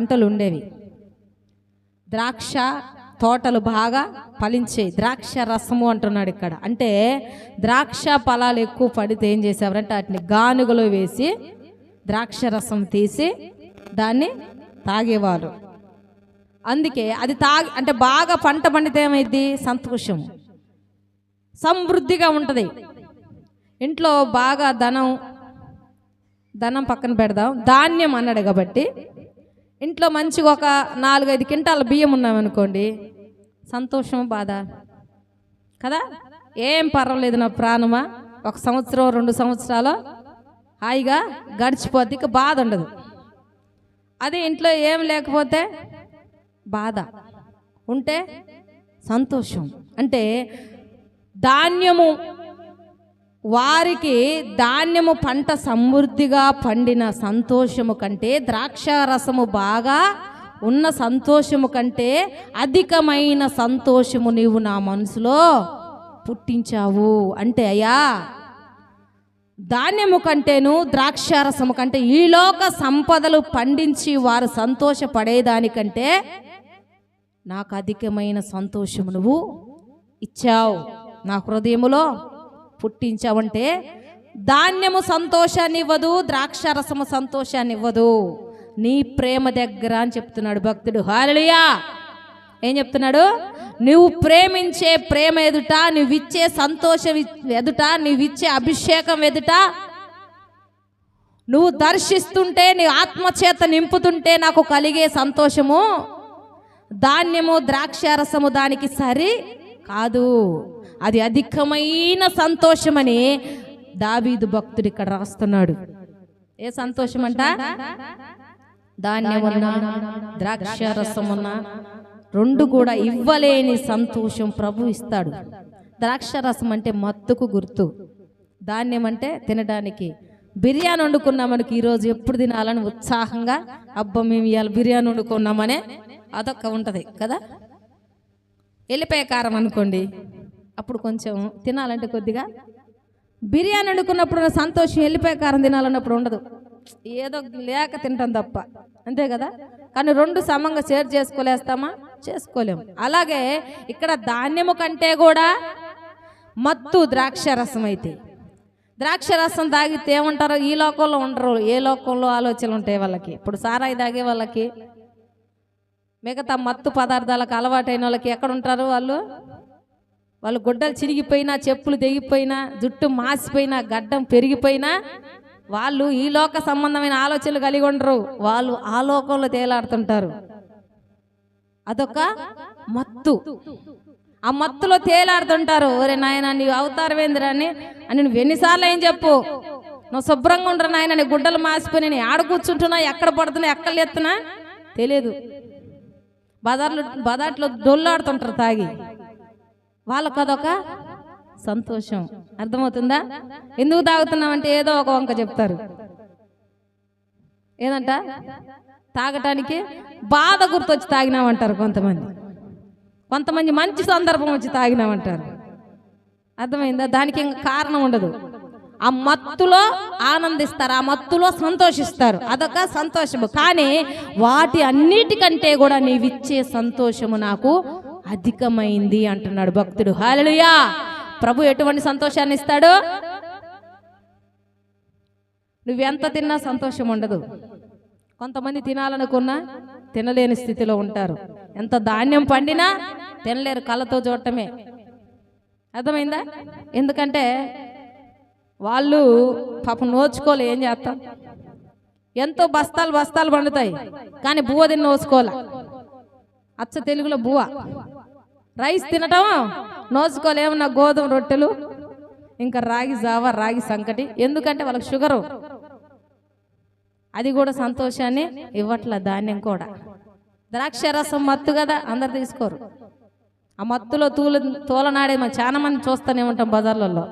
పంటలు ఉండేవి ద్రాక్ష తోటలు బాగా ఫలించేవి ద్రాక్ష రసము అంటున్నాడు ఇక్కడ. అంటే ద్రాక్ష ఫలాలు ఎక్కువ పడితే ఏం చేసేవారంటే వాటిని గానుగలో వేసి ద్రాక్ష రసం తీసి దాన్ని తాగేవారు. అందుకే అది తాగి అంటే బాగా పంట పండితే ఏమైంది సంతోషం. సమృద్ధిగా ఉంటుంది. ఇంట్లో బాగా ధనం ధనం పక్కన పెడదాం. ధాన్యం అన్నాడు కాబట్టి ఇంట్లో మంచిగా ఒక నాలుగైదు క్వింటాల బియ్యం ఉన్నామనుకోండి సంతోషం బాధ? కదా? ఏం పర్వాలేదు నా ప్రాణమా? ఒక సంవత్సరం రెండు సంవత్సరాలు హాయిగా గడిచిపోద్ది ఇక బాధ ఉండదు. అదే ఇంట్లో ఏం లేకపోతే బాధ. ఉంటే సంతోషం. అంటే ధాన్యము వారికి ధాన్యము పంట సమృద్ధిగా పండిన సంతోషము కంటే ద్రాక్ష రసము బాగా ఉన్న సంతోషము కంటే అధికమైన సంతోషము నీవు నా మనసులో పుట్టించావు. అంటే అయ్యా ధాన్యము కంటేను ద్రాక్షారసము కంటే ఈలోక సంపదలు పండించి వారు సంతోషపడేదానికంటే నాకు అధికమైన సంతోషము నువ్వు ఇచ్చావు. నా హృదయములో పుట్టించావంటే ధాన్యము సంతోషాన్ని ఇవ్వదు ద్రాక్షారసము సంతోషాన్ని ఇవ్వదు నీ ప్రేమ దగ్గర అని చెప్తున్నాడు భక్తుడు. హాలలియా ఏం చెప్తున్నాడు? నువ్వు ప్రేమించే ప్రేమ ఎదుట నువ్విచ్చే సంతోషం ఎదుట నువ్విచ్చే అభిషేకం ఎదుట నువ్వు దర్శిస్తుంటే నీ ఆత్మచేత నింపుతుంటే నాకు కలిగే సంతోషము ధాన్యము ద్రాక్షారసము దానికి సరి కాదు. అది అధికమైన సంతోషమని దావీదు భక్తుడు ఇక్కడ రాస్తున్నాడు. ఏ సంతోషం అంట రసం ద్రాక్షారసమున్నా రెండు కూడా ఇవ్వలేని సంతోషం ప్రభు ఇస్తాడు. ద్రాక్షారసం అంటే మత్తుకు గుర్తు. ధాన్యం అంటే తినడానికి. బిర్యానీ వండుకున్నాం మనకి ఈరోజు ఎప్పుడు తినాలని ఉత్సాహంగా అబ్బా మేము ఇవాళ బిర్యానీ వండుకున్నామనే అదొక్క ఉంటుంది కదా? వెళ్ళిపోయే కారం అనుకోండి. అప్పుడు కొంచెం తినాలంటే కొద్దిగా. బిర్యానీ వండుకున్నప్పుడు సంతోషం వెళ్ళిపోయే కారం తినాలన్నప్పుడు ఉండదు. ఏదో లేక తింటాం తప్ప. అంతే కదా? కానీ రెండు సమంగా షేర్ చేసుకోలేస్తామా? చేసుకోలేము. అలాగే ఇక్కడ ధాన్యము కంటే కూడా మత్తు ద్రాక్ష రసం అయితే. ద్రాక్ష రసం తాగితే ఏమంటారు ఈ లోకంలో ఉండరు. ఏ లోకంలో ఆలోచనలు ఉంటాయి వాళ్ళకి? ఇప్పుడు సారాయి తాగే వాళ్ళకి. మిగతా మత్తు పదార్థాలకు అలవాటైన వాళ్ళకి ఎక్కడ ఉంటారు వాళ్ళు? వాళ్ళు గుడ్డలు చిరిగిపోయినా చెప్పులు తెగిపోయినా జుట్టు మాసిపోయినా గడ్డం పెరిగిపోయినా వాళ్ళు ఈ లోక సంబంధమైన ఆలోచనలు కలిగి ఉండరు. వాళ్ళు ఆ లోకంలో తేలాడుతుంటారు. అదొక మత్తు. ఆ మత్తులో తేలాడుతుంటారు. ఒరే నాయన నీ అవతారమేందిరా అని? అని నువ్వు ఎన్నిసార్లు ఏం చెప్పు? నువ్వు శుభ్రంగా ఉండరు నాయన? నీ గుడ్డలు మాసిపోయి నేను ఆడ కూర్చుంటున్నా ఎక్కడ పడుతున్నా ఎక్కడ ఎత్తున్నా తెలియదు బజార్లు బజార్లో డొల్లాడుతుంటారు తాగి. వాళ్ళకు అదొక సంతోషం. అర్థమవుతుందా? ఎందుకు తాగుతున్నామంటే ఏదో ఒక వంక చెప్తారు. ఏదంట? తాగటానికి బాధ గుర్తొచ్చి తాగినామంటారు కొంతమంది. కొంతమంది మంచి సందర్భం వచ్చి తాగినామంటారు. అర్థమైందా? దానికి ఇంకా కారణం ఉండదు. ఆ మత్తులో ఆనందిస్తారు ఆ మత్తులో సంతోషిస్తారు. అదొక సంతోషము. కానీ వాటి అన్నిటికంటే కూడా నీవిచ్చే సంతోషము నాకు అధికమైంది అంటున్నాడు భక్తుడు. హాలలుయా ప్రభు ఎటువంటి సంతోషాన్ని ఇస్తాడు? నువ్వెంత తిన్నా సంతోషం ఉండదు. కొంతమంది తినాలనుకున్నా తినలేని స్థితిలో ఉంటారు. ఎంత ధాన్యం పండినా తినలేరు కళ్ళతో చూడటమే. అర్థమైందా? ఎందుకంటే వాళ్ళు పాపం నోచుకోలే ఏం చేస్తాం? ఎంతో బస్తాలు బస్తాలు పండుతాయి కానీ బువ్వ తిన్న నోచుకోలే. అచ్చ తెలుగులో బువ్వ. రైస్ తినటం నోచుకోలేమన్నా గోధుమ రొట్టెలు? ఇంకా రాగి జావ రాగి సంకటి. ఎందుకంటే వాళ్ళకి షుగరు. అది కూడా సంతోషాన్ని ఇవ్వట్ల ధాన్యం కూడా. ద్రాక్ష రసం మత్తు కదా అందరు తీసుకోరు. ఆ మత్తులో తూలు తోలనాడే మనం చాలా మంది చూస్తూనే ఉంటాం బజార్లలో.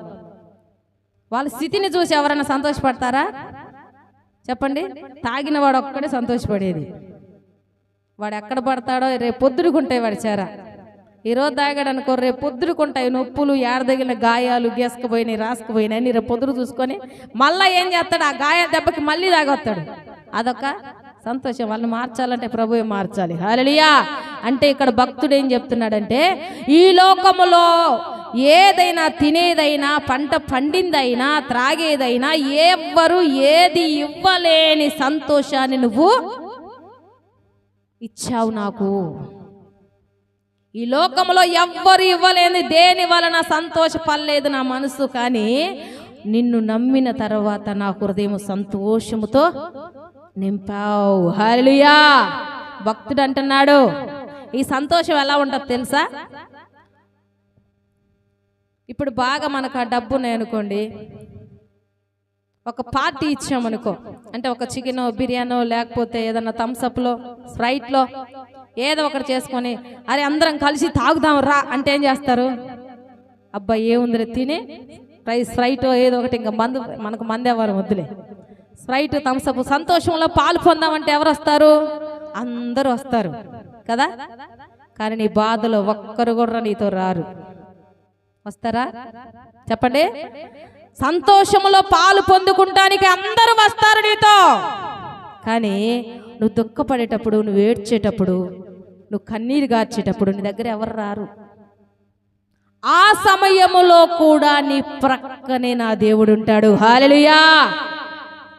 వాళ్ళ స్థితిని చూసి ఎవరైనా సంతోషపడతారా? చెప్పండి. తాగిన వాడు ఒక్కడే సంతోషపడేది. వాడు ఎక్కడ పడతాడో రేపు పొద్దుడుకుంటే వాడి చేర. ఈరోజు తాగాడు అనుకో రేపు పొద్దురుకుంటాయి నొప్పులు ఏడదగిన గాయాలు గేసుకుపోయినాయి రాసుకుపోయినాయి అని రేపు పొద్దురు చూసుకొని మళ్ళీ ఏం చేస్తాడు? ఆ గాయ దెబ్బకి మళ్ళీ తాగొస్తాడు. అదొక సంతోషం. వాళ్ళని మార్చాలంటే ప్రభువే మార్చాలి. హలలియా అంటే ఇక్కడ భక్తుడు ఏం చెప్తున్నాడంటే ఈ లోకములో ఏదైనా తినేదైనా పంట పండిందైనా త్రాగేదైనా ఎవ్వరు ఏది ఇవ్వలేని సంతోషాన్ని నువ్వు ఇచ్చావు నాకు. ఈ లోకంలో ఎవ్వరు ఇవ్వలేని దేని వలన సంతోషపడలేదు నా మనసు కానీ నిన్ను నమ్మిన తర్వాత నా హృదయం సంతోషముతో నింపావు. హలియా భక్తుడు అంటున్నాడు ఈ సంతోషం ఎలా ఉంటుంది తెలుసా? ఇప్పుడు బాగా మనకు ఆ డబ్బు ఉన్నాయి అనుకోండి. ఒక పార్టీ ఇచ్చామనుకో అంటే ఒక చికెనో బిర్యానో లేకపోతే ఏదన్నా థమ్స్అప్లో స్ప్రైట్లో ఏదో ఒకటి చేసుకొని అరే అందరం కలిసి తాగుదాం రా అంటే ఏం చేస్తారు? అబ్బా ఏముందిలే తిని ఫ్రై స్ప్రైట్ ఏదో ఒకటి ఇంకా మందు మనకు మందేవారు వద్దులే. స్ప్రైట్ థమ్స్అప్ సంతోషంలో పాలు పొందామంటే ఎవరు వస్తారు? అందరూ వస్తారు. కదా? కానీ నీ బాధలో ఒక్కరు కూడా నీతో రారు. వస్తారా? చెప్పండి. సంతోషంలో పాలు పొందుకుంటానికి అందరూ వస్తారు నీతో. కానీ నువ్వు దుఃఖపడేటప్పుడు నువ్వు ఏడ్చేటప్పుడు నువ్వు కన్నీరు గార్చేటప్పుడు నీ దగ్గర ఎవరు రారు. ఆ సమయములో కూడా నీ ప్రక్కనే నా దేవుడు ఉంటాడు. హాలలుయా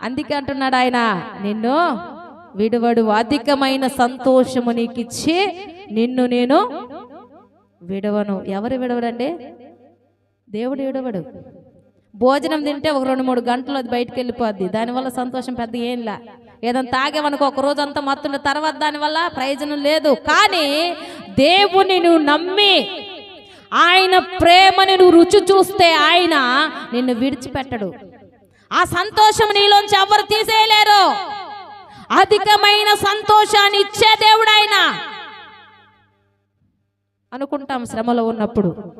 అందుకే అంటున్నాడు ఆయన నిన్ను విడువడు. అధికమైన సంతోషము నీకిచ్చి నిన్ను నేను విడవను. ఎవరు విడవడండి? దేవుడు విడవడు. భోజనం తింటే ఒక రెండు మూడు గంటలు అది బయటకు వెళ్ళిపోద్ది. దానివల్ల సంతోషం పెద్ద ఏంలా ఏదైనా తాగేవనుకో ఒక రోజు అంతా మత్తుండే తర్వాత దానివల్ల ప్రయోజనం లేదు. కానీ దేవుని నువ్వు నమ్మి ఆయన ప్రేమని నువ్వు రుచి చూస్తే ఆయన నిన్ను విడిచిపెట్టడు. ఆ సంతోషం నీలోంచి ఎవరు తీసేయలేరు. అధికమైన సంతోషాన్ని ఇచ్చే దేవుడు ఆయన. అనుకుంటాం శ్రమలో ఉన్నప్పుడు.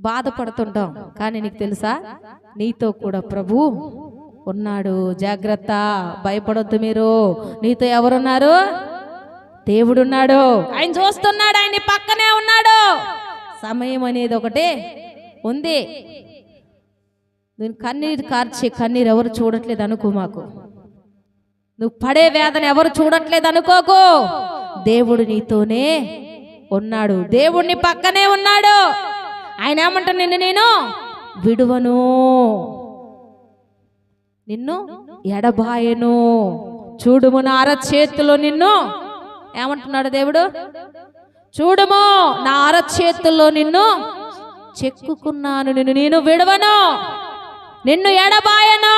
బాధపడుతుంటాం. కానీ నీకు తెలుసా? నీతో కూడా ప్రభు ఉన్నాడు. జాగ్రత్త భయపడొద్దు మీరు. నీతో ఎవరున్నారు? దేవుడున్నాడు. ఆయన చూస్తున్నాడు ఆయన పక్కనే ఉన్నాడు. సమయం అనేది ఒకటి ఉంది. నువ్వు కన్నీరు కార్చి కన్నీరు ఎవరు చూడట్లేదు అనుకో మాకు. నువ్వు పడే వేదన ఎవరు చూడట్లేదు అనుకోకు. దేవుడు నీతోనే ఉన్నాడు. దేవుడిని పక్కనే ఉన్నాడు. ఆయన ఏమంటా నిన్ను నేను విడువను. నిన్ను ఎడబాయను. చూడుము నా అరచేతిలో నిన్ను. ఏమంటున్నాడు దేవుడు? చూడుము నా అరచేతుల్లో నిన్ను. చెక్కుకున్నాను నిన్ను నేను విడవను. నిన్ను ఎడబాయను.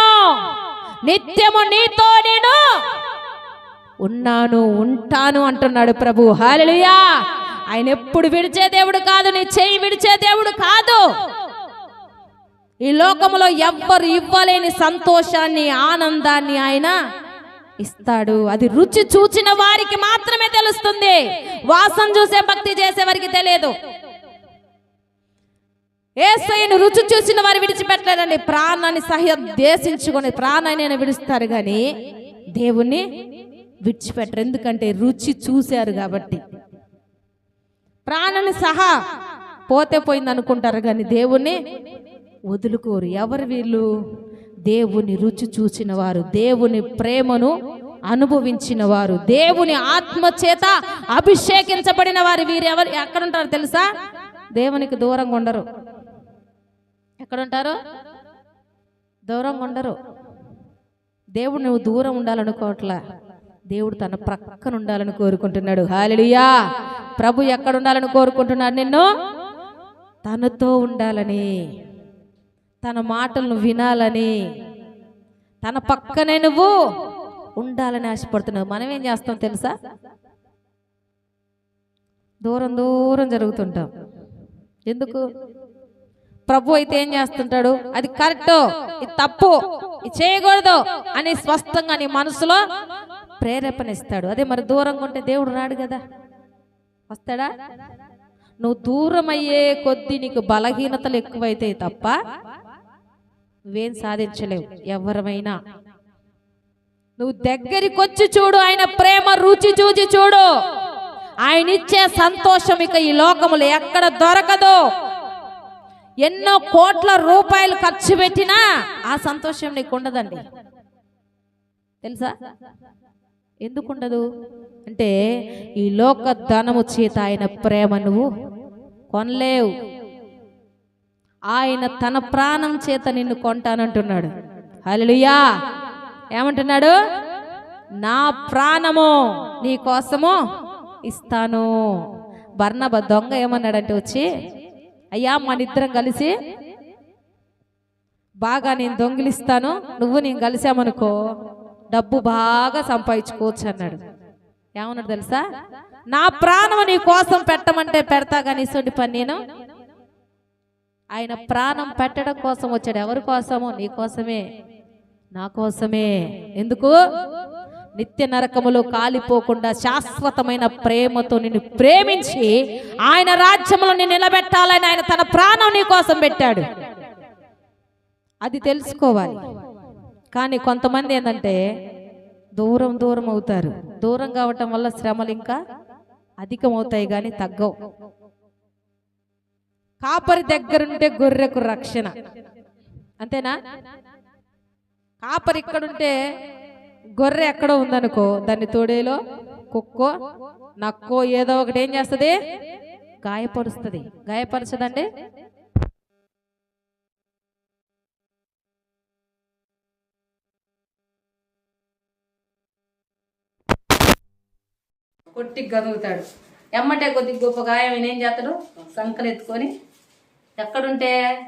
నిత్యము నీతో నేను ఉన్నాను ఉంటాను అంటున్నాడు ప్రభు. హాలెలూయా ఆయన ఎప్పుడు విడిచే దేవుడు కాదు నీ చెయ్యి విడిచే దేవుడు కాదు. ఈ లోకములో ఎవ్వరు ఇవ్వలేని సంతోషాన్ని ఆనందాన్ని ఆయన ఇస్తాడు. అది రుచి చూచిన వారికి మాత్రమే తెలుస్తుంది. వాసన చూసే భక్తి చేసే వారికి తెలియదు. ఏసైను రుచి చూసిన వారు విడిచిపెట్టలేదండి ప్రాణాన్ని సహ్య దేశించుకొని ప్రాణాన్ని ఆయన విడుస్తారు కానీ దేవుణ్ణి విడిచిపెట్టరు. ఎందుకంటే రుచి చూశారు కాబట్టి. ప్రాణాన్ని సహా పోతే పోయింది అనుకుంటారు కానీ దేవుణ్ణి వదులుకోరు. ఎవరు వీళ్ళు? దేవుని రుచి చూసిన వారు దేవుని ప్రేమను అనుభవించిన వారు దేవుని ఆత్మ చేత అభిషేకించబడిన వారు వీరు ఎవరు? ఎక్కడుంటారు తెలుసా? దేవునికి దూరంగా ఉండరు. ఎక్కడుంటారు? దూరంగా ఉండరు. దేవుడు నువ్వు దూరం ఉండాలనుకోవట్లా. దేవుడు తన ప్రక్కన ఉండాలని కోరుకుంటున్నాడు. హాలియా ప్రభు ఎక్కడ ఉండాలని కోరుకుంటున్నాడు నిన్ను? తనతో ఉండాలని. తన మాటలను వినాలని. తన పక్కనే నువ్వు ఉండాలని ఆశపడుతున్నావు. మనం ఏం చేస్తాం తెలుసా? దూరం దూరం జరుగుతుంటాం. ఎందుకు? ప్రభు అయితే ఏం చేస్తుంటాడు? అది కరెక్ట్? ఇది తప్పు? ఇది చేయకూడదు? అని స్పష్టంగా నీ మనసులో ప్రేరేపణ ఇస్తాడు. అదే మరి దూరంగా ఉంటే దేవుడు రాడు కదా. వస్తాడా? నువ్వు దూరం అయ్యే కొద్దీ నీకు బలహీనతలు ఎక్కువైతాయి తప్ప నువ్వేం సాధించలేవు ఎవరమైనా. నువ్వు దగ్గరికి వచ్చి చూడు ఆయన ప్రేమ రుచి చూచి చూడు. ఆయన ఇచ్చే సంతోషం ఇక ఈ లోకములో ఎక్కడ దొరకదు. ఎన్నో కోట్ల రూపాయలు ఖర్చు పెట్టినా ఆ సంతోషం నీకు ఉండదండి. తెలుసా? ఎందుకు ఉండదు? అంటే ఈ లోక ధనము చేత ఆయన ప్రేమ నువ్వు కొనలేవు. ఆయన తన ప్రాణం చేత నిన్ను కొంటానంటున్నాడు. హల్లెలూయా. ఏమంటున్నాడు? నా ప్రాణము నీ కోసము ఇస్తాను. బర్ణబ దొంగ ఏమన్నాడంటే వచ్చి అయ్యా మన ఇద్దరం కలిసి బాగా నేను దొంగిలిస్తాను నువ్వు నేను కలిసామనుకో డబ్బు బాగా సంపాదించుకోవచ్చు అన్నాడు. ఏమన్నాడు తెలుసా? నా ప్రాణం నీ కోసం పెట్టమంటే పెడతా కానీ ఇటువంటి పని నేను ఆయన ప్రాణం పెట్టడం కోసం వచ్చాడు. ఎవరి కోసమో? నీ కోసమే. నా కోసమే. ఎందుకు? నిత్య నరకములో కాలిపోకుండా శాశ్వతమైన ప్రేమతో నిన్ను ప్రేమించి ఆయన రాజ్యంలో నిన్ను నిలబెట్టాలని ఆయన తన ప్రాణం నీ కోసం పెట్టాడు. అది తెలుసుకోవాలి. కానీ కొంతమంది ఏంటంటే దూరం దూరం అవుతారు. దూరం కావటం వల్ల శ్రమలు ఇంకా అధికమవుతాయి కానీ తగ్గవు. కాపరి దగ్గరుంటే గొర్రెకు రక్షణ. అంతేనా? కాపరి ఇక్కడుంటే గొర్రె ఎక్కడో ఉందనుకో దాన్ని తోడేలో కుక్కో నక్కో ఏదో ఒకటి ఏం చేస్తుంది? గాయపరుస్తుంది. గాయపరచదండి? కొట్టి గదుగుతాడు ఎమ్మటే కొద్ది గొప్ప గాయం ఏం చేస్తాడు? సంకలెత్తుకొని ఎక్కడుంటే?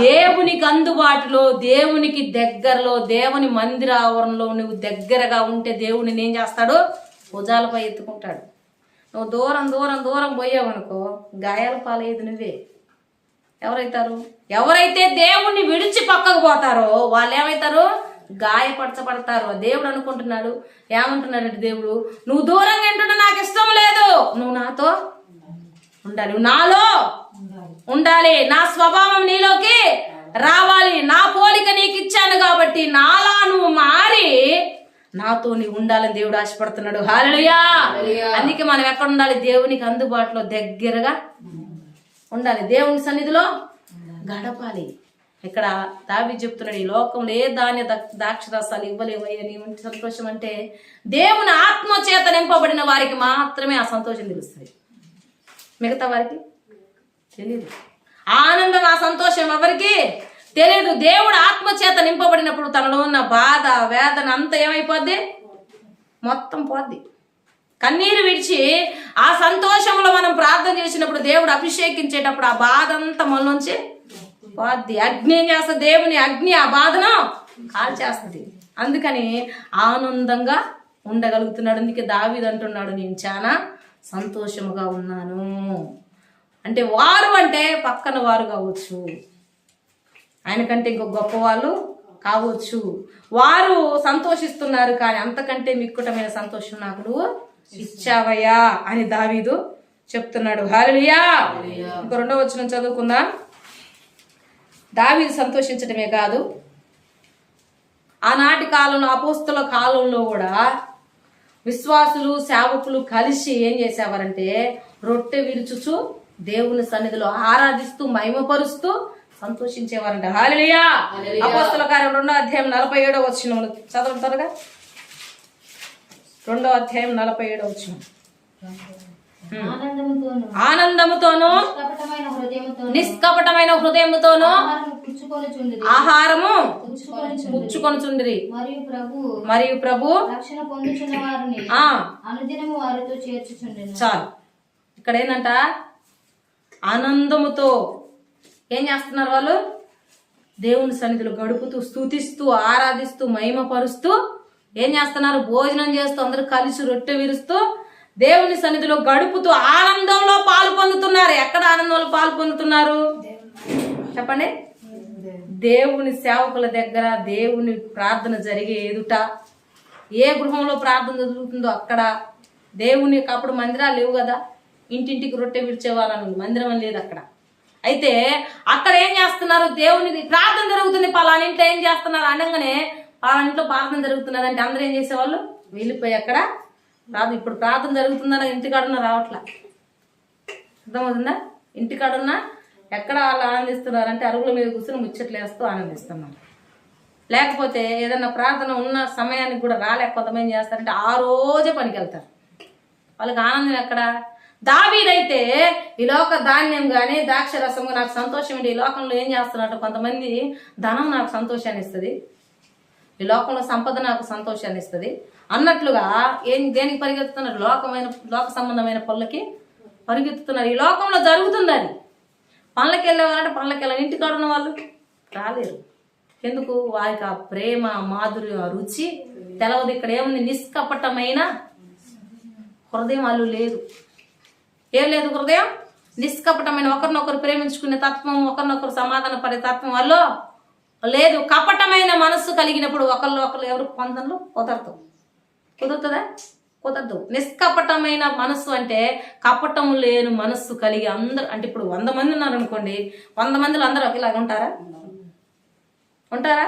దేవునికి అందుబాటులో దేవునికి దగ్గరలో దేవుని మందిర ఆవరణలో నువ్వు దగ్గరగా ఉంటే దేవుని ఏం చేస్తాడు? భుజాలపై ఎత్తుకుంటాడు. నువ్వు దూరం దూరం దూరం పోయావనుకో గాయాల పాలయ్యేది నువ్వే. ఎవరైతారు? ఎవరైతే దేవుణ్ణి విడిచి పక్కకు పోతారో వాళ్ళు ఏమైతారు? గాయపరచబడతారు. దేవుడు అనుకుంటున్నాడు. ఏమంటున్నాడంటే దేవుడు నువ్వు దూరంగా ఏంటంటే నాకు ఇష్టం లేదు. నువ్వు నాతో ఉండాలి. నువ్వు నాలో ఉండాలి. నా స్వభావం నీలోకి రావాలి. నా పోలిక నీకు ఇచ్చాను కాబట్టి నాలా నువ్వు మారి నాతో నీవు ఉండాలని దేవుడు ఆశపడుతున్నాడు. హాలలుయా అందుకే మనం ఎక్కడ ఉండాలి? దేవునికి అందుబాటులో దగ్గరగా ఉండాలి. దేవుని సన్నిధిలో గడపాలి. ఇక్కడ దావి చెప్తున్నాడు ఈ లోకంలో ఏ ధాన్య దా- ద్రాక్షరసాలు ఇవ్వలేవయ్యా నీ సంతోషం అంటే దేవుని ఆత్మ చేత నింపబడిన వారికి మాత్రమే ఆ సంతోషం తెలుస్తుంది. మిగతా వారికి తెలియదు ఆనందం ఆ సంతోషం ఎవరికి తెలియదు దేవుడు ఆత్మ చేత నింపబడినప్పుడు తనలో ఉన్న బాధ వేదన అంతా ఏమైపోద్ది? మొత్తం పోద్ది. కన్నీరు విడిచి ఆ సంతోషంలో మనం ప్రార్థన చేసినప్పుడు దేవుడు అభిషేకించేటప్పుడు ఆ బాధ అంతా మనలోంచి పోద్ది. అగ్ని ఏం చేస్తుంది? దేవుని అగ్ని ఆ బాధను కాల్చేస్తుంది. అందుకని ఆనందంగా ఉండగలుగుతున్నాడు. అందుకే దావిదంటున్నాడు నేను చాలా సంతోషముగా ఉన్నాను. అంటే వారు అంటే పక్కన వారు కావచ్చు. ఆయనకంటే ఇంకో గొప్ప వాళ్ళు కావచ్చు. వారు సంతోషిస్తున్నారు కానీ అంతకంటే మిక్కుటమైన సంతోషం నాకు ఇచ్చావయ్యా అని దావీదు చెప్తున్నాడు. హాలలుయా ఇంకో రెండో వచ్చిన చదువుకుందాం. దావీదు సంతోషించడమే కాదు ఆనాటి కాలంలో అపోస్తుల కాలంలో కూడా విశ్వాసులు సేవకులు కలిసి ఏం చేసేవారంటే రొట్టె విరుచుచు దేవుని సన్నిధిలో ఆరాధిస్తూ మహిమపరుస్తూ సంతోషించేవారంట. హాలియా అపోస్తుల కార్యం రెండో అధ్యాయం నలభై ఏడో వచ్చిన చదువుతారుగా రెండో అధ్యాయం నలభై ఏడో వచ్చిన ఆనందముతోను నిష్కపటమైన హృదయముతోనూ ఆహారము పుచ్చుకొనుచుండిరి. మరియు ప్రభు మరియు ప్రభు రక్షణ పొందుచున్న వారిని ఆ అనుదినము వారితో చాలు. ఇక్కడ ఏంటంట ఆనందముతో ఏం చేస్తున్నారు వాళ్ళు? దేవుని సన్నిధిలో గడుపుతూ స్తుతిస్తూ ఆరాధిస్తూ మహిమపరుస్తూ ఏం చేస్తున్నారు? భోజనం చేస్తూ అందరూ కలిసి రొట్టె విరుస్తూ దేవుని సన్నిధిలో గడుపుతూ ఆనందంలో పాలు పొందుతున్నారు. ఎక్కడ ఆనందంలో పాలు పొందుతున్నారు? చెప్పండి. దేవుని సేవకుల దగ్గర దేవుని ప్రార్థన జరిగే ఎదుట ఏ గృహంలో ప్రార్థన జరుగుతుందో అక్కడ దేవుని అప్పుడు మందిరాలు లేవు కదా? ఇంటింటికి రొట్టె విడిచేవాళ్ళని మందిరం అని లేదు అక్కడ. అయితే అక్కడ ఏం చేస్తున్నారు? దేవునికి ప్రార్థన జరుగుతుంది పలానింట్లో ఏం చేస్తున్నారు? అనగానే పలానింట్లో ప్రార్థన జరుగుతున్నది అంటే అందరూ ఏం చేసేవాళ్ళు? వెళ్ళిపోయి అక్కడ ప్రార్థన ఇప్పుడు ప్రార్థన జరుగుతుందని ఇంటికాడున్న రావట్లా. అర్థమవుతుందా? ఇంటికాడున్నా ఎక్కడ వాళ్ళు ఆనందిస్తున్నారు అంటే అరుగుల మీద కూర్చొని ముచ్చట్లు వేస్తూ ఆనందిస్తున్నారు. లేకపోతే ఏదైనా ప్రార్థన ఉన్న సమయానికి కూడా రాలేక కొంతమంది ఏం చేస్తారంటే ఆ రోజే పనికి వెళ్తారు వాళ్ళకి ఆనందం ఎక్కడ? దావీదైతే ఈ లోక ధాన్యం కానీ ద్రాక్షరసము నాకు సంతోషం ఏంటి ఈ లోకంలో ఏం చేస్తున్నట్టు కొంతమంది ధనం నాకు సంతోషాన్ని ఇస్తుంది. ఈ లోకంలో సంపద నాకు సంతోషాన్ని ఇస్తుంది. అన్నట్లుగా ఏం దేనికి పరిగెత్తుతున్నారు? లోకమైన లోక సంబంధమైన పనులకి పరిగెత్తుతున్నారు. ఈ లోకంలో జరుగుతుంది అది. పనులకి వెళ్ళేవారంటే పనులకి వెళ్ళాలి ఇంటికాడ ఉన్న వాళ్ళు రాలేరు. ఎందుకు? వారికి ఆ ప్రేమ మాధుర్యం రుచి తెలవదు. ఇక్కడ ఏముంది? నిష్కపటమైన హృదయం వాళ్ళు లేదు. ఏం లేదు హృదయం? నిష్కపటమైన ఒకరినొకరు ప్రేమించుకునే తత్వం ఒకరినొకరు సమాధాన పడే తత్వం వల్ల లేదు. కపటమైన మనస్సు కలిగినప్పుడు ఒకళ్ళు ఒకరు ఎవరు? పొందనలు కుదరదు. కుదురుతుందా? కుదరదు. నిష్కపటమైన మనస్సు అంటే కపటం లేని మనస్సు కలిగి అందరు అంటే ఇప్పుడు వంద మంది ఉన్నారు అనుకోండి వంద మందిలో అందరూ ఒకేలాగా ఉంటారా? ఉంటారా?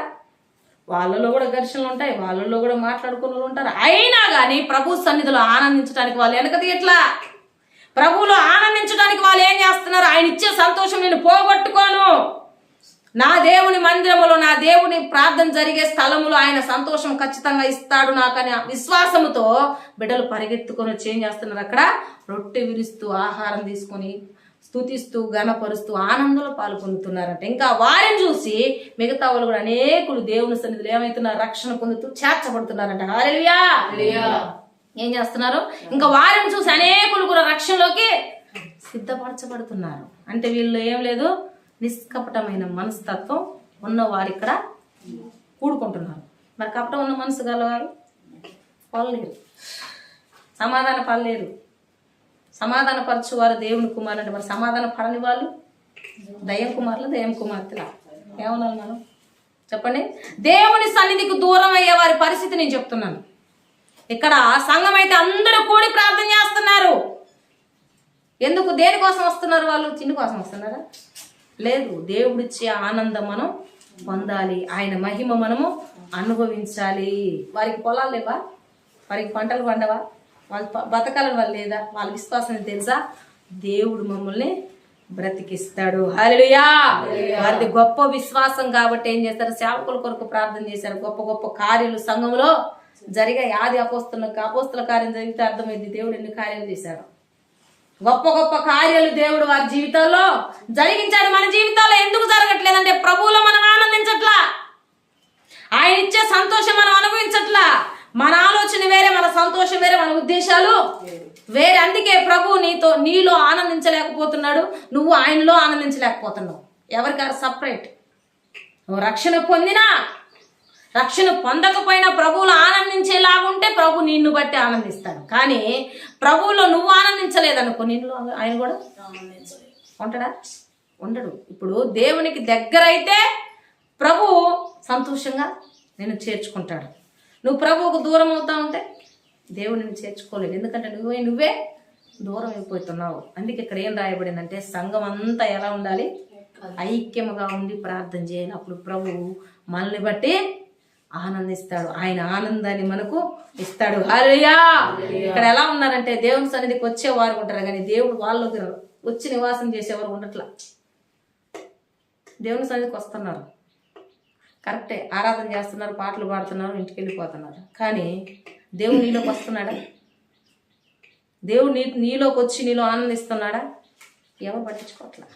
వాళ్ళలో కూడా ఘర్షణలు ఉంటాయి వాళ్ళలో కూడా మాట్లాడుకున్న వాళ్ళు ఉంటారు. అయినా కానీ ప్రభు సన్నిధిలో ఆనందించడానికి వాళ్ళు వెనకది ఎట్లా ప్రభువులో ఆనందించడానికి వాళ్ళు ఏం చేస్తున్నారు? ఆయన ఇచ్చే సంతోషం నేను పోగొట్టుకోను. నా దేవుని మందిరములో నా దేవుని ప్రార్థన జరిగే స్థలములో ఆయన సంతోషం ఖచ్చితంగా ఇస్తాడు నాకని విశ్వాసముతో బిడ్డలు పరిగెత్తుకొని వచ్చి ఏం చేస్తున్నారు అక్కడ? రొట్టె విరుస్తూ ఆహారం తీసుకొని స్తుతిస్తూ ఘనపరుస్తూ ఆనందంలో పాల్గొంటున్నారంట. ఇంకా వారిని చూసి మిగతా వాళ్ళు కూడా అనేకులు దేవుని సన్నిధిలో ఏమవుతున్నారు రక్షణ పొందుతూ చేర్చబడుతున్నారంట. హారెలియా ఏం చేస్తున్నారు? ఇంకా వారిని చూసి అనేకులు కూడా రక్షణలోకి సిద్ధపరచబడుతున్నారు. అంటే వీళ్ళు ఏం లేదు నిష్కపటమైన మనస్తత్వం ఉన్న వారు ఇక్కడ కూడుకుంటున్నారు. మరి కపటం ఉన్న మనసు గలవారు? పడలేరు సమాధాన పడలేరు సమాధాన పరచువారు దేవుని అంటే మరి సమాధాన పడని వాళ్ళు? దయ్యం కుమారులు దయ్యం కుమార్తెలా? ఏమన్నారు మనం? చెప్పండి. దేవుని సన్నిధికి దూరం అయ్యే వారి పరిస్థితి నేను చెప్తున్నాను. ఇక్కడ సంఘం అయితే అందరూ కూడి ప్రార్థన చేస్తున్నారు. ఎందుకు దేనికోసం వస్తున్నారు వాళ్ళు? తిండి కోసం వస్తున్నారా? లేదు దేవుడిచ్చే ఆనందం మనం పొందాలి. ఆయన మహిమ మనము అనుభవించాలి. వారికి పొలాలు లేవా? వారికి పంటలు పండవా? వాళ్ళు బతకాలని వాళ్ళు లేదా? వాళ్ళ విశ్వాసం తెలుసా? దేవుడు మమ్మల్ని బ్రతికిస్తాడు. హల్లెలూయా! వారిది గొప్ప విశ్వాసం కాబట్టి ఏం చేస్తారు? సేవకుల కొరకు ప్రార్థన చేశారు. గొప్ప గొప్ప కార్యాలు సంఘంలో జరిగే ఆది అపోస్తులకు అపోస్తుల కార్యం జరిగితే అర్థమైంది. దేవుడు ఎన్ని కార్యాలు చేశారు గొప్ప గొప్ప కార్యాలు దేవుడు వారి జీవితాల్లో జరిగించాడు. మన జీవితాల్లో ఎందుకు జరగట్లేదంటే ప్రభువులో మనం ఆనందించట్లా. ఆయన ఇచ్చే సంతోషం మనం అనుభవించట్లా. మన ఆలోచన వేరే మన సంతోషం వేరే మన ఉద్దేశాలు వేరే. అందుకే ప్రభు నీతో నీలో ఆనందించలేకపోతున్నాడు. నువ్వు ఆయనలో ఆనందించలేకపోతున్నావు. ఎవరికారు సపరేట్? నువ్వు రక్షణ పొందినా రక్షణ పొందకపోయినా ప్రభువులో ఆనందించేలాగుంటే ప్రభు నిన్ను బట్టి ఆనందిస్తాడు. కానీ ప్రభువులో నువ్వు ఆనందించలేదనుకో నిన్ను ఆయన కూడా ఉంటాడా? ఉండడు. ఇప్పుడు దేవునికి దగ్గరైతే ప్రభు సంతోషంగా నేను చేర్చుకుంటాడు. నువ్వు ప్రభువుకు దూరం అవుతా ఉంటే దేవుడు చేర్చుకోలేదు ఎందుకంటే నువ్వే నువ్వే దూరం అయిపోతున్నావు. అందుకే ఇక్కడ ఏం రాయబడిందంటే సంఘం అంతా ఎలా ఉండాలి? ఐక్యముగా ఉండి ప్రార్థన చేయాలి. అప్పుడు ప్రభు మనల్ని బట్టి ఆనందిస్తాడు. ఆయన ఆనందాన్ని మనకు ఇస్తాడు. హల్లెలూయా! ఇక్కడ ఎలా ఉన్నారంటే దేవుని సన్నిధికి వచ్చేవారు ఉంటారు కానీ దేవుడు వాళ్ళకి వచ్చి నివాసం చేసేవారు ఉండట్లా. దేవుని సన్నిధికి వస్తున్నారు. కరెక్టే. ఆరాధన చేస్తున్నారు పాటలు పాడుతున్నారు ఇంటికి వెళ్ళిపోతున్నారు. కానీ దేవుడు నీలోకి వస్తున్నాడా? దేవుడు నీ నీలోకి వచ్చి నీలో ఆనందిస్తున్నాడా? ఎవరు పట్టించుకోవట్లా?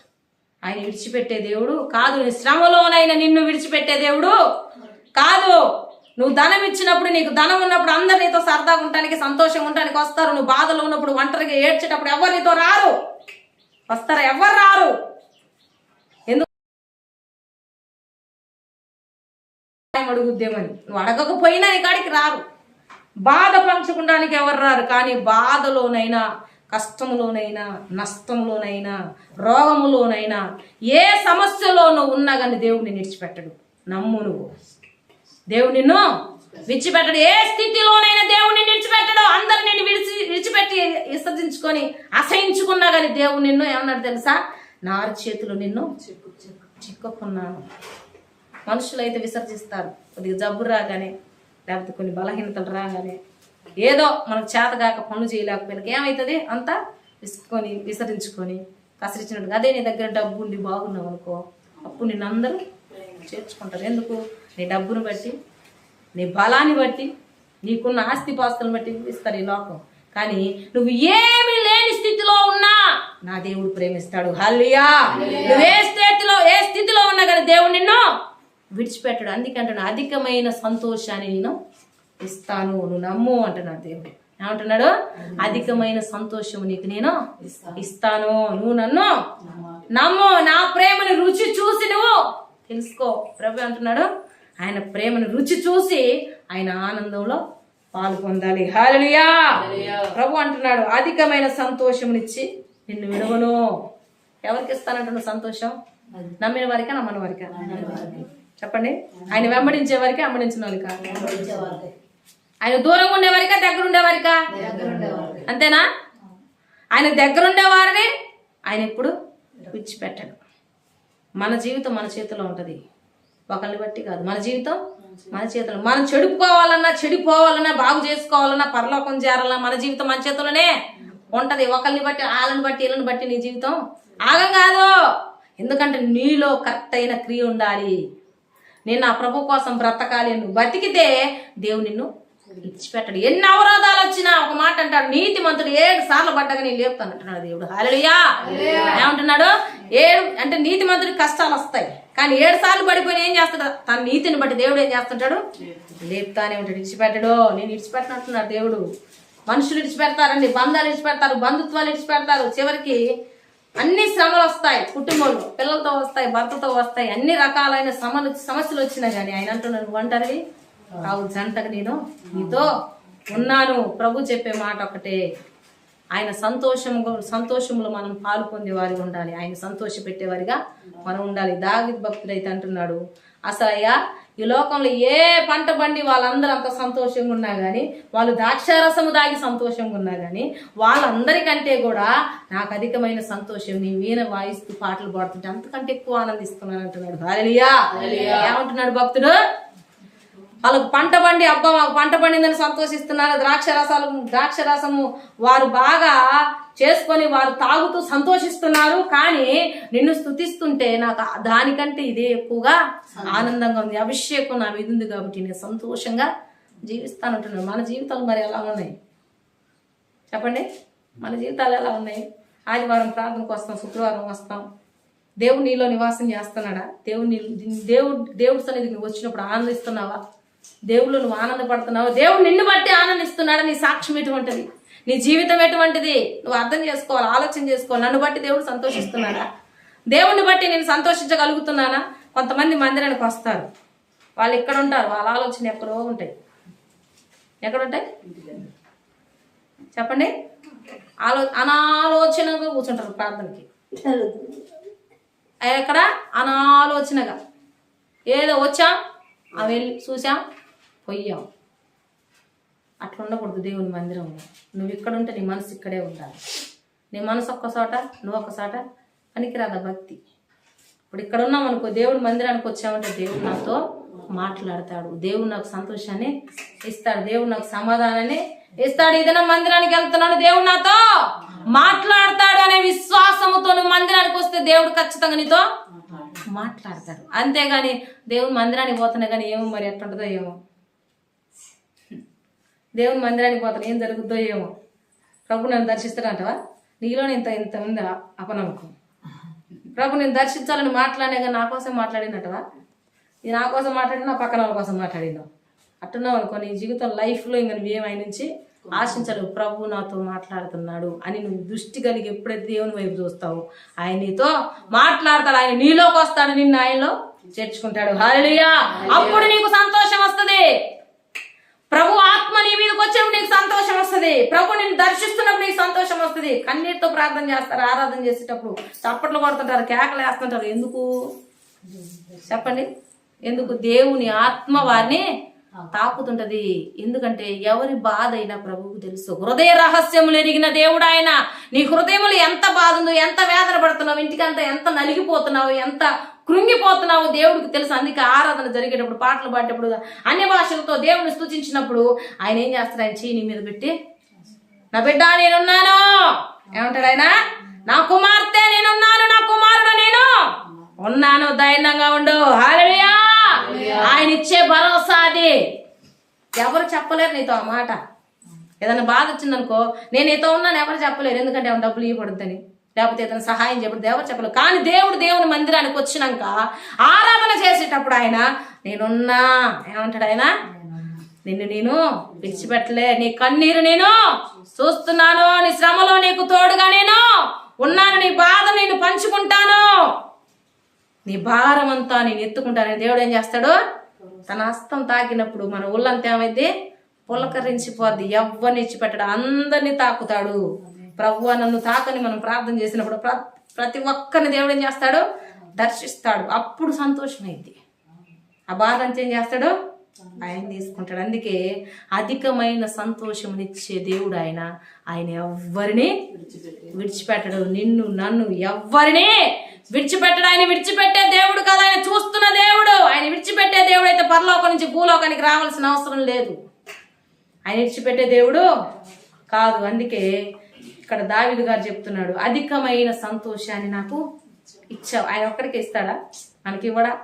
ఆయన విడిచిపెట్టే దేవుడు కాదు. నీ శ్రమలోనైనా నిన్ను విడిచిపెట్టే దేవుడు కాదు. నువ్వు ధనం ఇచ్చినప్పుడు నీకు ధనం ఉన్నప్పుడు అందరు నీతో సరదాగా ఉండటానికి సంతోషంగా ఉండటానికి వస్తారు. నువ్వు బాధలో ఉన్నప్పుడు ఒంటరిగా ఏడ్చేటప్పుడు ఎవరు నీతో రారు? వస్తారా? ఎవరు రారు? ఎందుకు అడుగుద్దేమని నువ్వు అడగకపోయినా నీ కాడికి రారు. బాధ పంచుకోవడానికి ఎవరు రారు? కానీ బాధలోనైనా కష్టంలోనైనా నష్టంలోనైనా రోగములోనైనా ఏ సమస్యలోనూ ఉన్నా కానీ దేవుడిని నిడిచిపెట్టడు నమ్ము నువ్వు. దేవుడు నిన్ను విడిచిపెట్టడు. ఏ స్థితిలోనైనా దేవుడిని విడిచిపెట్టడు. అందరు నిన్ను విడిచి విడిచిపెట్టి విసర్జించుకొని అసహించుకున్నా కానీ దేవుడు నిన్ను ఏమన్నాడు తెలుసా? నారు చేతులు నిన్ను చిక్కుకున్నాను. మనుషులు అయితే విసర్జిస్తారు. కొద్దిగా జబ్బు రాగానే లేకపోతే కొన్ని బలహీనతలు రాగానే ఏదో మనకు చేతగాక పనులు చేయలేకపోయినా ఏమవుతుంది అంతా విసుకొని విసరించుకొని కసిరించినట్టు అదే నీ దగ్గర డబ్బు ఉండి బాగున్నావు అనుకో అప్పుడు నిన్ను అందరూ చేర్చుకుంటారు. ఎందుకు? నీ డబ్బును బట్టి నీ బలాన్ని బట్టి నీకున్న ఆస్తి పాస్తులను బట్టి ఇస్తారు ఈ లోకం. కానీ నువ్వు ఏమి లేని స్థితిలో ఉన్నా నా దేవుడు ప్రేమిస్తాడు. హల్లియా నువ్వు ఏ స్థితిలో ఏ స్థితిలో ఉన్నా కానీ దేవుడు నిన్ను విడిచిపెట్టాడు. అందుకంటున్నా అధికమైన సంతోషాన్ని నేను ఇస్తాను. నువ్వు నమ్ము అంటున్నాడు దేవుడు. ఏమంటున్నాడు? అధికమైన సంతోషం నీకు నేను ఇస్తాను. నువ్వు నన్ను నమ్ము. నా ప్రేమని రుచి చూసి నువ్వు తెలుసుకో. ప్రభు అంటున్నాడు? ఆయన ప్రేమను రుచి చూసి ఆయన ఆనందంలో పాలు పొందాలి. హాలలుయా ప్రభు అంటున్నాడు అధికమైన సంతోషమునిచ్చి నిన్ను విడవను. ఎవరికి ఇస్తానంటున్న సంతోషం? నమ్మిన వారికా నమ్మని వారికా? చెప్పండి. ఆయన వెంబడించే వారికి అమ్మడించిన వారికా? ఆయన దూరంగా ఉండేవారికా దగ్గర ఉండేవారికా అంతేనా? ఆయన దగ్గర ఉండేవారిని ఆయన ఎప్పుడు విడిచిపెట్టాడు. మన జీవితం మన చేతిలో ఉంటుంది. ఒకరిని బట్టి కాదు. మన జీవితం మన చేతిలో. మనం చెడిపోవాలన్నా చెడిపోవాలన్నా బాగు చేసుకోవాలన్నా పరలోకం చేరాలన్నా మన జీవితం మన చేతిలోనే ఉంటది. ఒకరిని బట్టి వాళ్ళని బట్టి వీళ్ళని బట్టి నీ జీవితం ఆగం కాదు ఎందుకంటే నీలో కరెక్ట్ అయిన క్రియ ఉండాలి. నేను నా ప్రభు కోసం బ్రతకాలి నువ్వు బతికితే దేవుడు నిన్ను ఇచ్చిపెట్టాడు. ఎన్ని అవరోధాలు వచ్చినా ఒక మాట అంటాడు నీతి మంతుడు ఏడు సార్లు పడ్డగా నేను లేపుతాను అంటున్నాడు దేవుడు. హల్లెలూయా. ఏమంటున్నాడు? ఏడు అంటే నీతి మంతుడికి కష్టాలు వస్తాయి. కానీ ఏడు సార్లు పడిపోయిన ఏం చేస్తాడు? తన నీతిని బట్టి దేవుడు ఏం చేస్తుంటాడు? లేపుతానే ఉంటాడు. ఇడిచిపెట్టడు నేను ఇడిచిపెట్టనంటున్నాడు దేవుడు. మనుషులు ఇడిచిపెడతారండి బంధాలు ఇడిచిపెడతారు బంధుత్వాలు ఇడిచిపెడతారు చివరికి అన్ని శ్రమలు వస్తాయి. కుటుంబంలో పిల్లలతో వస్తాయి భర్తతో వస్తాయి. అన్ని రకాలైన సమలు సమస్యలు వచ్చినా కానీ ఆయన అంటున్నాడు "నువ్వు ఒంటరివి కావు జంటకు నేను నీతో ఉన్నాను. ప్రభు చెప్పే మాట ఒకటే. ఆయన సంతోషము సంతోషంలో మనం పాలు పొందేవారి ఉండాలి. ఆయన సంతోష పెట్టేవారిగా మనం ఉండాలి. దాగి భక్తుడైతే అంటున్నాడు అసలు అయ్యా ఈ లోకంలో ఏ పంట బండి వాళ్ళందరూ అంత సంతోషంగా ఉన్నా కానీ వాళ్ళు ద్రాక్షారసము దాగి సంతోషంగా ఉన్నా కానీ వాళ్ళందరికంటే కూడా నాకు అధికమైన సంతోషం నీ వీణ వాయిస్తూ పాటలు పాడుతుంటే అంతకంటే ఎక్కువ ఆనందిస్తున్నాను అంటున్నాడు. ఏమంటున్నాడు భక్తుడు? వాళ్ళకు పంట పండి అబ్బా మాకు పంట పండిందని సంతోషిస్తున్నారు. ద్రాక్ష రసాలు ద్రాక్ష రసము వారు బాగా చేసుకొని వారు తాగుతూ సంతోషిస్తున్నారు. కానీ నిన్ను స్తుతిస్తుంటే నాకు దానికంటే ఇదే ఎక్కువగా ఆనందంగా ఉంది. అభిషేకం నా మీద ఉంది కాబట్టి నేను సంతోషంగా జీవిస్తానంటున్నాను మన జీవితాలు మరి ఎలా ఉన్నాయి? చెప్పండి. మన జీవితాలు ఎలా ఉన్నాయి? ఆదివారం ప్రార్థనకు వస్తాం శుక్రవారం వస్తాం. దేవుడు నీలో నివాసం చేస్తున్నాడా? దేవుడు నీ దేవుడు దేవుడి సన్నిధికి వచ్చినప్పుడు ఆనందిస్తున్నావా? దేవుళ్ళు నువ్వు ఆనందపడుతున్నావా దేవుడు నిన్ను బట్టి ఆనందిస్తున్నాడా నీ సాక్ష్యం ఎటువంటిది? నీ జీవితం ఎటువంటిది? నువ్వు అర్థం చేసుకోవాలి? ఆలోచన చేసుకోవాలి? నన్ను బట్టి దేవుడు సంతోషిస్తున్నాడా? దేవుడిని బట్టి నేను సంతోషించగలుగుతున్నానా? కొంతమంది మందిరానికి వస్తారు. వాళ్ళు ఇక్కడ ఉంటారు. వాళ్ళ ఆలోచన ఎక్కడో ఉంటాయి. ఎక్కడ ఉంటాయి చెప్పండి. ఆలో అనాలోచనగా కూర్చుంటారు ప్రార్థనకి. ఎక్కడ? అనాలోచనగా. ఏదో వచ్చాం? అవి వెళ్ళి చూసాం? పోయాం అట్లా ఉండకూడదు దేవుని మందిరంలో. నువ్వు ఇక్కడ ఉంటే నీ మనసు ఇక్కడే ఉండాలి. నీ మనసు ఒక్కసోట నువ్వు ఒక చోట పనికిరాదా భక్తి? ఇప్పుడు ఇక్కడ ఉన్నాం అనుకో దేవుడి మందిరానికి వచ్చామంటే దేవుడు నాతో మాట్లాడతాడు. దేవుడు నాకు సంతోషాన్ని ఇస్తాడు. దేవుడు నాకు సమాధానాన్ని ఇస్తాడు. ఏదైనా మందిరానికి వెళ్తున్నాడు దేవుడు నాతో మాట్లాడతాడు అనే విశ్వాసముతో నువ్వు మందిరానికి వస్తే దేవుడు ఖచ్చితంగా నీతో మాట్లాడతారు. అంతేగాని దేవుని మందిరానికి పోతున్నా కానీ ఏమో మరి ఎట్లుంటుందో ఏమో. దేవుని మందిరానికి పోతాను ఏం జరుగుద్దో ఏమో. ప్రభు నన్ను దర్శిస్తాడంటవా? నీలోనే ఇంత ఇంత ఉంది అపనమ్మకం? ప్రభు నేను దర్శించాలని మాట్లాడినా కానీ నా కోసం మాట్లాడినట్టువా? ఇది నా కోసం మాట్లాడినా నా పక్కన వాళ్ళ కోసం మాట్లాడినావు అట్టున్నావు అనుకో నీ జీవితం లైఫ్లో ఇంకా నువ్వేం ఆయన నుంచి ఆశించలేవు. ప్రభు నాతో మాట్లాడుతున్నాడు అని నువ్వు దృష్టి కలిగి ఎప్పుడైతే దేవుని వైపు చూస్తావు ఆయన నీతో మాట్లాడతాడు. ఆయన నీలోకి వస్తాడు. నిన్ను ఆయనలో చేర్చుకుంటాడు. హల్లెలూయా. అప్పుడు నీకు సంతోషం వస్తుంది. ప్రభు ఆత్మ నీ మీదకి వచ్చినప్పుడు నీకు సంతోషం వస్తుంది. ప్రభు నిన్ను దర్శిస్తున్నప్పుడు నీకు సంతోషం వస్తుంది. కన్నీటితో ప్రార్థన చేస్తారు. ఆరాధన చేసేటప్పుడు చప్పట్లు కొడుతుంటారు. కేకలు వేస్తుంటారు. ఎందుకు? చెప్పండి. ఎందుకు? దేవుని ఆత్మ వారిని తాకుతుంటది. ఎందుకంటే ఎవరి బాధ అయినా ప్రభువుకు తెలుసు. హృదయ రహస్యములు ఎరిగిన దేవుడు ఆయన నీ హృదయములు ఎంత బాధ ఉందో ఎంత వేదన పడుతున్నావు ఇంటికంతా ఎంత నలిగిపోతున్నావు ఎంత కృంగిపోతున్నావు దేవుడికి తెలుసు. అందుకే ఆరాధన జరిగేటప్పుడు పాటలు పాడేటప్పుడు అన్య భాషలతో దేవుని సూచించినప్పుడు ఆయన ఏం చేస్తారు ఆయన చీని మీద పెట్టి నా బిడ్డ నేనున్నాను. ఏమంటాడు ఆయన? నా కుమార్తె నేనున్నాను. నా కుమారుడు నేను. ఉన్నాను. ధైర్యంగా ఉండు. హాలయా ఆయన ఇచ్చే భరోసా అది. ఎవరు చెప్పలేరు నీతో ఆ మాట. ఏదైనా బాధ వచ్చిందనుకో నేను నీతో ఉన్నాను ఎవరు చెప్పలేరు. ఎందుకంటే ఏమైనా డబ్బులు ఇవ్వబడుద్దని లేకపోతే ఏదైనా సహాయం చేయబడుతుంది ఎవరు చెప్పలేరు. కానీ దేవుడు దేవుని మందిరానికి వచ్చినాక ఆరాధన చేసేటప్పుడు ఆయన నేనున్నా. ఏమంటాడు ఆయన? నిన్ను నేను విడిచిపెట్టలే. నీ కన్నీరు నేను చూస్తున్నాను. నీ శ్రమలో నీకు తోడుగా నేను ఉన్నాను. నీ బాధ నేను పంచుకుంటాను. నీ భారం అంతా నేను ఎత్తుకుంటాను. దేవుడు ఏం చేస్తాడు? తన హస్తం తాకినప్పుడు మన ఊళ్ళంతా ఏమైంది? పులకరించిపోద్ది. ఎవ్వరిని ఇచ్చిపెట్టడు. అందరినీ తాకుతాడు. ప్రభు నన్ను తాకని మనం ప్రార్థన చేసినప్పుడు ప్రతి ఒక్కరిని దేవుడు ఏం చేస్తాడు? దర్శిస్తాడు. అప్పుడు సంతోషమైంది ఆ బాధ అంతా ఏం చేస్తాడు? ఆయన తీసుకుంటాడు. అందుకే అధికమైన సంతోషమునిచ్చే దేవుడు ఆయన. ఆయన ఎవ్వరిని విడిచిపెట్టడు. నిన్ను నన్ను ఎవ్వరిని విడిచిపెట్టడు ఆయన విడిచిపెట్టే దేవుడు కదా ఆయన చూస్తున్న దేవుడు. ఆయన విడిచిపెట్టే దేవుడు అయితే పరలోకం నుంచి భూలోకానికి రావాల్సిన అవసరం లేదు. ఆయన విడిచిపెట్టే దేవుడు కాదు. అందుకే ఇక్కడ దావిదు గారు చెప్తున్నాడు అధికమైన సంతోషాన్ని నాకు ఇచ్చావు. ఆయన ఒక్కడికి ఇస్తాడా? మనకి ఇవ్వడా?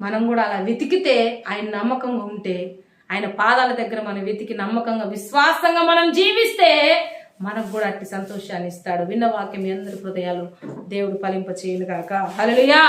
మనం కూడా అలా వెతికితే ఆయన నమ్మకంగా ఉంటే ఆయన పాదాల దగ్గర మనం వెతికి నమ్మకంగా విశ్వాసంగా మనం జీవిస్తే మనకు కూడా అట్టి సంతోషాన్ని ఇస్తాడు. విన్న వాక్యం మీ అందరి హృదయాలు దేవుడు ఫలింప చేయను కాక హల్లెలూయా!